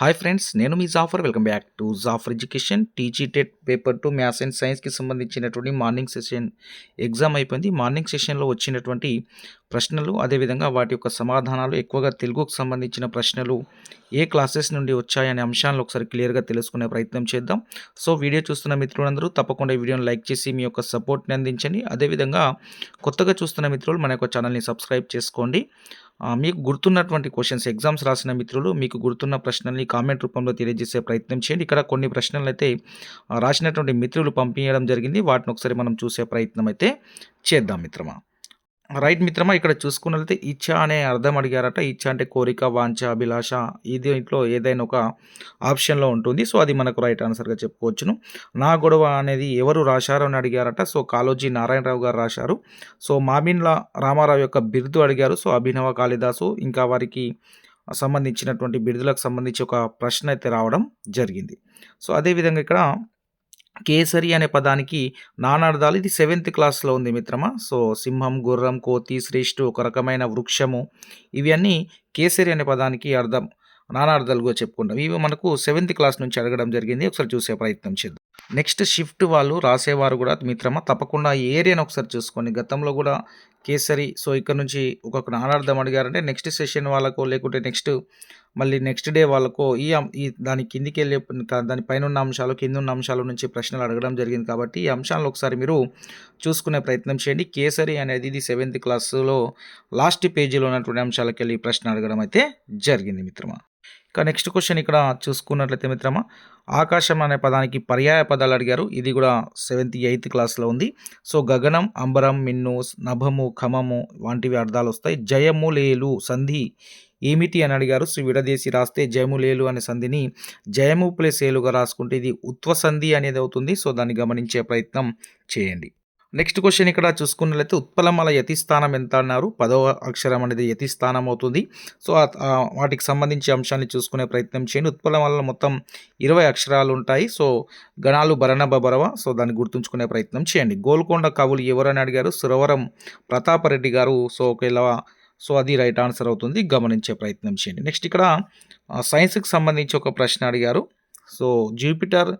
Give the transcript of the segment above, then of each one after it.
Hi friends నేను మీ Jafar welcome back to Jafar education TG TET paper two maths and సైన్స్కి సంబంధించినటువంటి morning session exam అయిపోయింది. Morning సెషన్లో వచ్చినటువంటి ప్రశ్నలు అదేవిధంగా వాటి యొక్క సమాధానాలు ఎక్కువగా తెలుగుకు సంబంధించిన ప్రశ్నలు ఏ క్లాసెస్ నుండి వచ్చాయనే అంశాలను ఒకసారి క్లియర్గా తెలుసుకునే ప్రయత్నం చేద్దాం. సో వీడియో చూస్తున్న మిత్రులందరూ తప్పకుండా ఈ వీడియోని లైక్ చేసి మీ యొక్క సపోర్ట్ని అందించండి. అదేవిధంగా కొత్తగా చూస్తున్న మిత్రులు మన యొక్క ఛానల్ని సబ్స్క్రైబ్ చేసుకోండి. మీకు గుర్తున్నటువంటి క్వశ్చన్స్ ఎగ్జామ్స్ రాసిన మిత్రులు మీకు గుర్తున్న ప్రశ్నల్ని కామెంట్ రూపంలో తెలియజేసే ప్రయత్నం చేయండి. ఇక్కడ కొన్ని ప్రశ్నలు అయితే రాసినటువంటి మిత్రులు పంపించడం జరిగింది. వాటిని ఒకసారి మనం చూసే ప్రయత్నం అయితే చేద్దాం మిత్రమా. రైట్ మిత్రమా ఇక్కడ చూసుకున్నట్లయితే ఇచ్చ అనే అర్థం అడిగారట. ఇచ్చ అంటే కోరిక వాంఛ అభిలాష ఇది ఇంట్లో ఏదైనా ఒక ఆప్షన్లో ఉంటుంది. సో అది మనకు రైట్ ఆన్సర్గా చెప్పుకోవచ్చును. నా గొడవ అనేది ఎవరు రాశారు అని అడిగారట. సో కాలోజీ నారాయణరావు గారు రాశారు. సో మామిన్ల రామారావు యొక్క బిరుదు అడిగారు. సో అభినవ కాళిదాసు ఇంకా వారికి సంబంధించినటువంటి బిరుదులకు సంబంధించి ఒక ప్రశ్న అయితే రావడం జరిగింది. సో అదేవిధంగా ఇక్కడ కేసరి అనే పదానికి నానార్థాలు ఇది సెవెంత్ క్లాస్లో ఉంది మిత్రమా. సో సింహం గుర్రం కోతి శ్రేష్ఠు ఒక రకమైన వృక్షము. ఇవన్నీ కేసరి అనే పదానికి అర్థం. నానార్థాలుగా చెప్పుకుంటాం. ఇవి మనకు సెవెంత్ క్లాస్ నుంచి అడగడం జరిగింది. ఒకసారి చూసే ప్రయత్నం చేద్దాం. నెక్స్ట్ షిఫ్ట్ వాళ్ళు రాసేవారు కూడా మిత్రమా? తప్పకుండా ఈ ఏరియాని ఒకసారి చూసుకోండి. గతంలో కూడా కేసరి సో ఇక్కడ నుంచి ఒక నానార్థం అడిగారంటే నెక్స్ట్ సెషన్ వాళ్ళకో లేకుంటే నెక్స్ట్ మళ్ళీ నెక్స్ట్ డే వాళ్ళకో ఈ ఈ దాని కిందికి వెళ్ళే దాని పైన ఉన్న అంశాలు కింద ఉన్న అంశాల నుంచి ప్రశ్నలు అడగడం జరిగింది కాబట్టి ఈ అంశాలను ఒకసారి మీరు చూసుకునే ప్రయత్నం చేయండి. కేసరి అనేది ఇది సెవెంత్ క్లాస్లో లాస్ట్ పేజీలో ఉన్నటువంటి అంశాలకు వెళ్ళి ప్రశ్న అడగడం అయితే జరిగింది మిత్రమా? ఇక నెక్స్ట్ క్వశ్చన్ ఇక్కడ చూసుకున్నట్లయితే మిత్రమా ఆకాశం అనే పదానికి పర్యాయ పదాలు అడిగారు. ఇది కూడా సెవెంత్ ఎయిత్ క్లాస్లో ఉంది. సో గగనం అంబరం మిన్ను నభము ఖమము వంటివి అర్థాలు వస్తాయి. జయము లేలు సంధి ఏమిటి అని అడిగారు. సో విడదీసి రాస్తే జయము లేలు అనే సంధిని జయము ప్లస్ ఏలుగా రాసుకుంటే ఇది ఉత్వ సంధి అనేది అవుతుంది. సో దాన్ని గమనించే ప్రయత్నం చేయండి. నెక్స్ట్ క్వశ్చన్ ఇక్కడ చూసుకున్నట్లయితే ఉత్పలమల యతిస్థానం ఎంత అన్నారు? పదవ అక్షరం అనేది యతిస్థానం అవుతుంది. సో వాటికి సంబంధించి అంశాన్ని చూసుకునే ప్రయత్నం చేయండి. ఉత్పలమల మొత్తం ఇరవై అక్షరాలు ఉంటాయి. సో గణాలు భరణ బరవ సో దాన్ని గుర్తుంచుకునే ప్రయత్నం చేయండి. గోల్కొండ కవులు ఎవరని అడిగారు? సురవరం ప్రతాపరెడ్డి గారు. సో ఒకవేళ సో అది రైట్ ఆన్సర్ అవుతుంది. గమనించే ప్రయత్నం చేయండి. నెక్స్ట్ ఇక్కడ సైన్స్కి సంబంధించి ఒక ప్రశ్న అడిగారు. సో జూపిటర్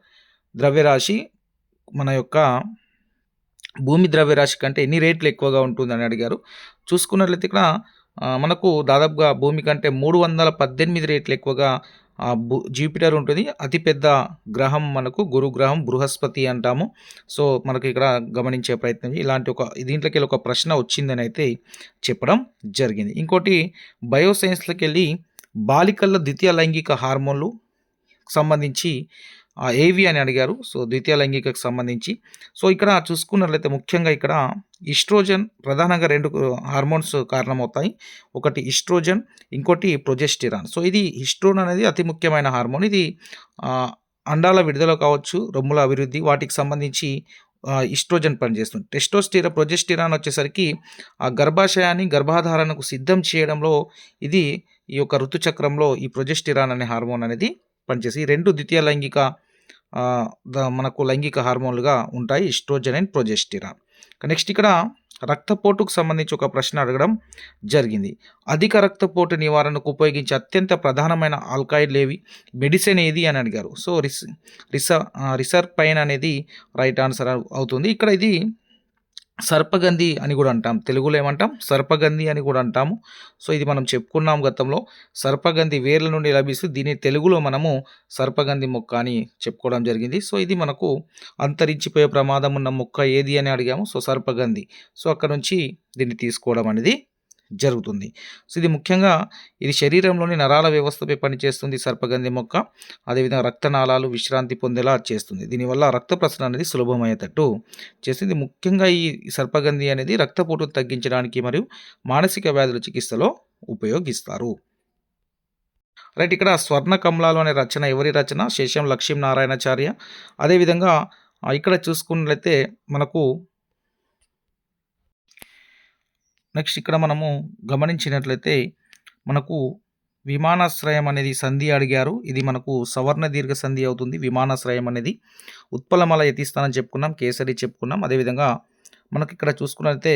ద్రవ్యరాశి మన యొక్క భూమి ద్రవ్యరాశి కంటే ఎన్ని రేట్లు ఎక్కువగా ఉంటుందని అడిగారు. చూసుకున్నట్లయితే ఇక్కడ మనకు దాదాపుగా భూమి కంటే మూడు వందల పద్దెనిమిది రేట్లు ఎక్కువగా భూ జూపిటర్ ఉంటుంది. అతిపెద్ద గ్రహం మనకు గురుగ్రహం బృహస్పతి అంటాము. సో మనకి ఇక్కడ గమనించే ప్రయత్నం ఇలాంటి ఒక దీంట్లోకి వెళ్ళి ఒక ప్రశ్న వచ్చిందని అయితే చెప్పడం జరిగింది. ఇంకోటి బయోసైన్స్లోకి వెళ్ళి బాలికల ద్వితీయ లైంగిక హార్మోన్లు సంబంధించి ఏవి అని అడిగారు. సో ద్వితీయ లైంగికకు సంబంధించి. సో ఇక్కడ చూసుకున్నట్లయితే ముఖ్యంగా ఇక్కడ ఇస్ట్రోజన్ ప్రధానంగా రెండు హార్మోన్స్ కారణమవుతాయి. ఒకటి ఇస్ట్రోజన్ ఇంకోటి ప్రొజెస్టిరాన్. సో ఇది హిస్ట్రోన్ అనేది అతి ముఖ్యమైన హార్మోన్. ఇది అండాల విడుదల కావచ్చు రొమ్ముల అభివృద్ధి వాటికి సంబంధించి ఆ, ఇస్ట్రోజన్ పనిచేస్తుంది. టెస్టోస్టిరా ప్రొజెస్టిరాన్ వచ్చేసరికి ఆ గర్భాశయాన్ని గర్భాధారణకు సిద్ధం చేయడంలో ఇది ఈ యొక్క ఋతుచక్రంలో ఈ ప్రొజెస్టిరాన్ అనే హార్మోన్ అనేది పనిచేసి ఈ రెండు ద్వితీయ లైంగిక మనకు లైంగిక హార్మోన్లుగా ఉంటాయి ఇస్ట్రోజన్ అండ్ ప్రొజెస్టిరాన్ నెక్స్ట్ ఇక్కడ రక్తపోటుకు సంబంధించి ఒక ప్రశ్న అడగడం జరిగింది. అధిక రక్తపోటు నివారణకు ఉపయోగించే అత్యంత ప్రధానమైన ఆల్కాయిడ్లు ఏవి? మెడిసిన్ ఏది అని అడిగారు. సో రిస్ రిస రిసర్ పైన్ అనేది రైట్ ఆన్సర్ అవుతుంది. ఇక్కడ ఇది సర్పగంధి అని కూడా అంటాం. తెలుగులో ఏమంటాం? సర్పగంధి అని కూడా అంటాము. సో ఇది మనం చెప్పుకున్నాం గతంలో. సర్పగంధి వేర్ల నుండి లభిస్తూ దీన్ని తెలుగులో మనము సర్పగంధి మొక్క అని చెప్పుకోవడం జరిగింది. సో ఇది మనకు అంతరించిపోయే ప్రమాదం ఉన్న మొక్క ఏది అని అడిగాము. సో సర్పగంధి. సో అక్కడ నుంచి దీన్ని తీసుకోవడం అనేది జరుగుతుంది. సో ఇది ముఖ్యంగా ఇది శరీరంలోని నరాల వ్యవస్థపై పనిచేస్తుంది సర్పగంధి మొక్క. అదేవిధంగా రక్తనాళాలు విశ్రాంతి పొందేలా చేస్తుంది. దీనివల్ల రక్త ప్రసరణ అనేది సులభమయ్యేటట్టు చేస్తుంది. ముఖ్యంగా ఈ సర్పగంధి అనేది రక్తపోటును తగ్గించడానికి మరియు మానసిక వ్యాధుల చికిత్సలో ఉపయోగిస్తారు. రైట్ ఇక్కడ స్వర్ణ కమలాలు అనే రచన ఎవరి రచన? శేషం లక్ష్మీ నారాయణాచార్య అదేవిధంగా ఇక్కడ చూసుకున్నట్లయితే మనకు నెక్స్ట్ ఇక్కడ మనము గమనించినట్లయితే మనకు విమానాశ్రయం అనేది సంధి అడిగారు. ఇది మనకు సవర్ణ దీర్ఘ సంధి అవుతుంది. విమానాశ్రయం అనేది ఉత్పలమల యతిస్థానం చెప్పుకున్నాం కేసరి చెప్పుకున్నాం. అదేవిధంగా మనకి ఇక్కడ చూసుకున్నట్లయితే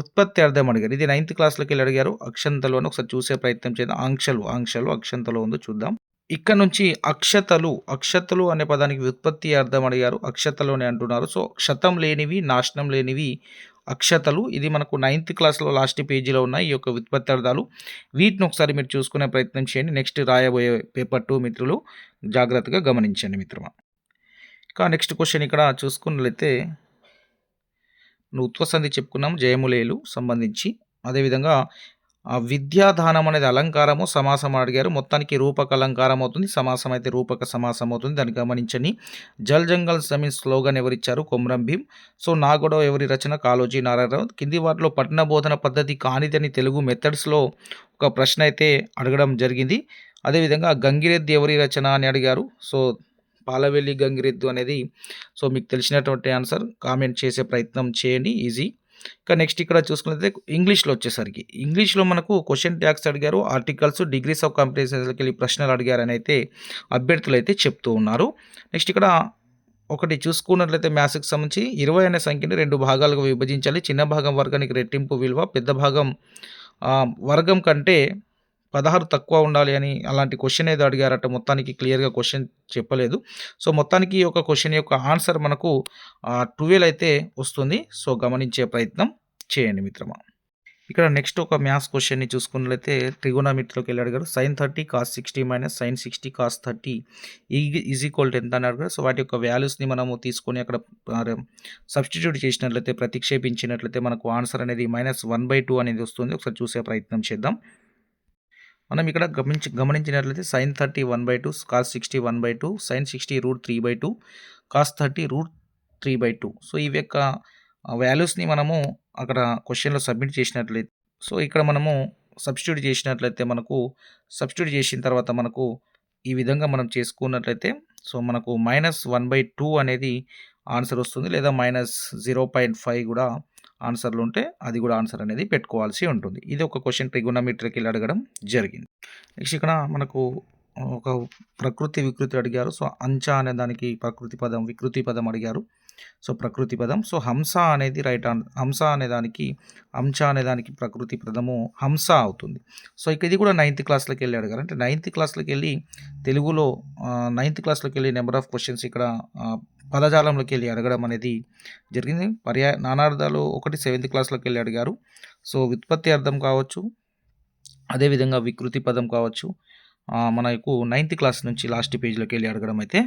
ఉత్పత్తి అర్థం అడిగారు. ఇది నైన్త్ క్లాస్లోకి వెళ్ళి అడిగారు. అక్షంతలోనే ఒకసారి చూసే ప్రయత్నం చేద్దాం. ఆంక్షలు ఆంక్షలు అక్షంతలో ఉందో చూద్దాం. ఇక్కడ నుంచి అక్షతలు అక్షతలు అనే పదానికి వ్యుత్పత్తి అర్థం అడిగారు. అక్షతలు అని అంటున్నారు. సో క్షతం లేనివి నాశనం లేనివి అక్షతలు. ఇది మనకు నైన్త్ క్లాస్లో లాస్ట్ పేజీలో ఉన్నాయి ఈ యొక్క వ్యుత్పత్తి అర్థాలు వీటిని ఒకసారి మీరు చూసుకునే ప్రయత్నం చేయండి. నెక్స్ట్ రాయబోయే పేపర్ టూ మిత్రులు జాగ్రత్తగా గమనించండి మిత్రమా. ఇంకా నెక్స్ట్ క్వశ్చన్ ఇక్కడ చూసుకున్నట్లయితే ఉత్వసంధి చెప్పుకున్నాం జయములేలు సంబంధించి. అదేవిధంగా విద్యాదానం అనేది అలంకారము సమాసం అడిగారు. మొత్తానికి రూపక అలంకారం అవుతుంది సమాసం అయితే రూపక సమాసం అవుతుంది. దాన్ని గమనించండి. జల్ జంగల్ జమీన్ స్లోగన్ ఎవరిచ్చారు? కొమ్రం భీం సో నాగొడవ ఎవరి రచన? కాలోజీ నారాయణరావు. కింది వాటిలో పట్టణ బోధన పద్ధతి కానిదని తెలుగు మెథడ్స్లో ఒక ప్రశ్న అయితే అడగడం జరిగింది. అదేవిధంగా గంగిరెద్ది ఎవరి రచన అని అడిగారు? సో పాలవెల్లి గంగిరెద్దు అనేది. సో మీకు తెలిసినటువంటి ఆన్సర్. కామెంట్ చేసే ప్రయత్నం చేయండి. ఈజీ. ఇంకా నెక్స్ట్ ఇక్కడ చూసుకున్నట్లయితే ఇంగ్లీష్లో వచ్చేసరికి. ఇంగ్లీష్లో మనకు క్వశ్చన్ ట్యాక్స్ అడిగారు ఆర్టికల్స్ డిగ్రీస్ ఆఫ్ కాంపిటేషన్స్కి వెళ్ళి ప్రశ్నలు అడిగారని అయితే అభ్యర్థులు అయితే చెప్తూ ఉన్నారు. నెక్స్ట్ ఇక్కడ ఒకటి చూసుకున్నట్లయితే మ్యాథ్స్కి సంబంధించి ఇరవై అనే సంఖ్యని రెండు భాగాలుగా విభజించాలి. చిన్న భాగం వర్గానికి రెట్టింపు విలువ పెద్ద భాగం వర్గం కంటే పదహారు తక్కువ ఉండాలి అని అలాంటి క్వశ్చన్ ఏదో అడిగారట. మొత్తానికి క్లియర్గా క్వశ్చన్ చెప్పలేదు. సో మొత్తానికి ఒక క్వశ్చన్ యొక్క ఆన్సర్ మనకు ట్వెల్వ్ అయితే వస్తుంది. సో గమనించే ప్రయత్నం చేయండి మిత్రమా. ఇక్కడ నెక్స్ట్ ఒక మ్యాథ్స్ క్వశ్చన్ని చూసుకున్నట్లయితే ట్రిగోనామిట్లోకి వెళ్ళి అడిగారు. Sine thirty cos sixty minus sine sixty cos thirty is equal to ఎంత అని అడిగారు. సో వాటి యొక్క వాల్యూస్ని మనము తీసుకొని అక్కడ సబ్స్టిట్యూట్ చేసినట్లయితే ప్రతిక్షేపించినట్లయితే మనకు ఆన్సర్ అనేది మైనస్ వన్ బై టూ అనేది వస్తుంది. ఒకసారి చూసే ప్రయత్నం చేద్దాం. మనం ఇక్కడ గమనించి గమనించినట్లయితే sine thirty one by two cos sixty one by two sine sixty root three by two cos thirty root three by two so ఇవి యొక్క వాల్యూస్ని మనము అక్కడ క్వశ్చన్లో సబ్మిట్ చేసినట్లయితే సో ఇక్కడ మనము సబ్స్టిట్యూట్ చేసినట్లయితే మనకు సబ్స్టిట్యూట్ చేసిన తర్వాత మనకు ఈ విధంగా మనం చేసుకున్నట్లయితే సో మనకు మైనస్ వన్ బై టూ అనేది ఆన్సర్ వస్తుంది. లేదా మైనస్ జీరో పాయింట్ ఫైవ్ కూడా ఆన్సర్లు ఉంటే అది కూడా ఆన్సర్ అనేది పెట్టుకోవాల్సి ఉంటుంది. ఇది ఒక క్వశ్చన్ ట్రిగోనోమెట్రీకి అడగడం జరిగింది. నెక్స్ట్ ఇక్కడ మనకు ఒక ప్రకృతి వికృతి అడిగారు. సో అంచ అనే దానికి ప్రకృతి పదం వికృతి పదం అడిగారు. సో ప్రకృతి పదం. సో హంస అనేది రైట్ ఆన్ హంస అనే దానికి అంశ అనే దానికి ప్రకృతి పదము హంస అవుతుంది. సో ఇక ఇది కూడా నైన్త్ క్లాస్లోకి వెళ్ళి అడిగారు అంటే నైన్త్ క్లాస్లోకి వెళ్ళి తెలుగులో నైన్త్ క్లాస్లోకి వెళ్ళి నెంబర్ ఆఫ్ క్వశ్చన్స్ ఇక్కడ పదజాలంలోకి వెళ్ళి అడగడం అనేది జరిగింది. పర్యా నానార్థాలు ఒకటి సెవెంత్ క్లాస్లోకి వెళ్ళి అడిగారు. సో వ్యుత్పత్తి అర్థం కావచ్చు అదేవిధంగా వికృతి పదం కావచ్చు మనకు నైన్త్ క్లాస్ నుంచి లాస్ట్ పేజ్లోకి వెళ్ళి అడగడం అయితే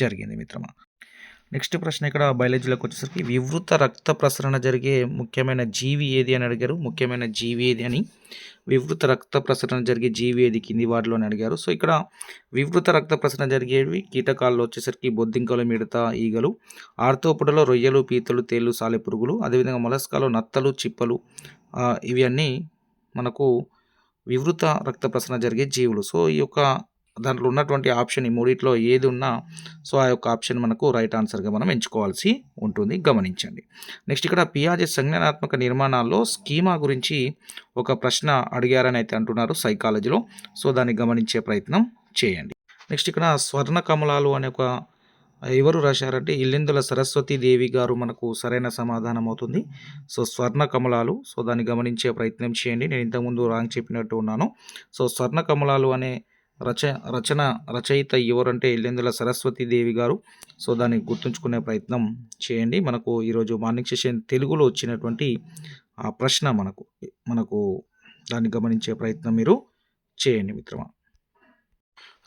జరిగింది మిత్రమా. నెక్స్ట్ ప్రశ్న ఇక్కడ బయాలజీలోకి వచ్చేసరికి వివృత రక్త ప్రసరణ జరిగే ముఖ్యమైన జీవి ఏది అని అడిగారు? ముఖ్యమైన జీవి ఏది అని. వివృత రక్త ప్రసరణ జరిగే జీవి ఏది? కింది వాటిలోని అడిగారు. సో ఇక్కడ వివృత రక్త ప్రసరణ జరిగేవి కీటకాల్లో వచ్చేసరికి బొద్దింకలు మిడత ఈగలు ఆర్తోపుడలో రొయ్యలు పీతలు తేళ్ళు సాలెపురుగులు అదేవిధంగా మొలస్కాలు నత్తలు చిప్పలు ఇవి అన్నీ మనకు వివృత రక్త ప్రసరణ జరిగే జీవులు. సో ఈ యొక్క దాంట్లో ఉన్నటువంటి ఆప్షన్ ఈ మూడిట్లో ఏది ఉన్నా సో ఆ యొక్క ఆప్షన్ మనకు రైట్ ఆన్సర్గా మనం ఎంచుకోవాల్సి ఉంటుంది. గమనించండి. నెక్స్ట్ ఇక్కడ పియాజే సంజ్ఞానాత్మక నిర్మాణాల్లో స్కీమా గురించి ఒక ప్రశ్న అడిగారని అయితే అంటున్నారు సైకాలజీలో సో దాన్ని గమనించే ప్రయత్నం చేయండి. నెక్స్ట్ ఇక్కడ స్వర్ణ కమలాలు అనే ఒక ఎవరు రాశారంటే ఇల్లెందుల సరస్వతి దేవి గారు మనకు సరైన సమాధానం అవుతుంది. సో స్వర్ణ కమలాలు సో దాన్ని గమనించే ప్రయత్నం చేయండి. నేను ఇంతకుముందు రాంగ్ చెప్పినట్టు ఉన్నాను. సో స్వర్ణ కమలాలు అనే రచ రచన రచయిత ఎవరంటే ఇల్లెందుల సరస్వతీదేవి గారు. సో దాన్ని గుర్తుంచుకునే ప్రయత్నం చేయండి. మనకు ఈరోజు మార్నింగ్ సెషన్ తెలుగులో వచ్చినటువంటి ఆ ప్రశ్న మనకు మనకు దాన్ని గమనించే ప్రయత్నం మీరు చేయండి మిత్రమా.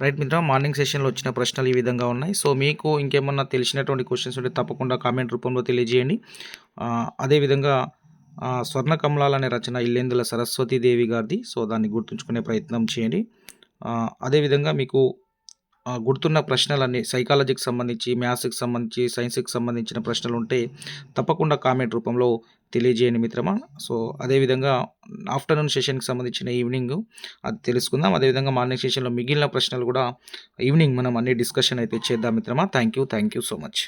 రైట్ మిత్రం మార్నింగ్ సెషన్లో వచ్చిన ప్రశ్నలు ఈ విధంగా ఉన్నాయి. సో మీకు ఇంకేమన్నా తెలిసినటువంటి క్వశ్చన్స్ ఉంటే తప్పకుండా కామెంట్ రూపంలో తెలియజేయండి. అదేవిధంగా స్వర్ణ కమలాలు అనే రచన ఇల్లెందుల సరస్వతీదేవి గారిది. సో దాన్ని గుర్తుంచుకునే ప్రయత్నం చేయండి. అదేవిధంగా మీకు గుర్తున్న ప్రశ్నలన్నీ సైకాలజీకి సంబంధించి మ్యాథ్స్కి సంబంధించి సైన్స్కి సంబంధించిన ప్రశ్నలు ఉంటే తప్పకుండా కామెంట్ రూపంలో తెలియజేయండి మిత్రమా. సో అదేవిధంగా ఆఫ్టర్నూన్ సెషన్కి సంబంధించిన ఈవినింగ్ అది తెలుసుకుందాం. అదేవిధంగా మార్నింగ్ సెషన్లో మిగిలిన ప్రశ్నలు కూడా ఈవినింగ్ మనం అన్ని డిస్కషన్ అయితే చేద్దాం మిత్రమా. Thank you thank you so much.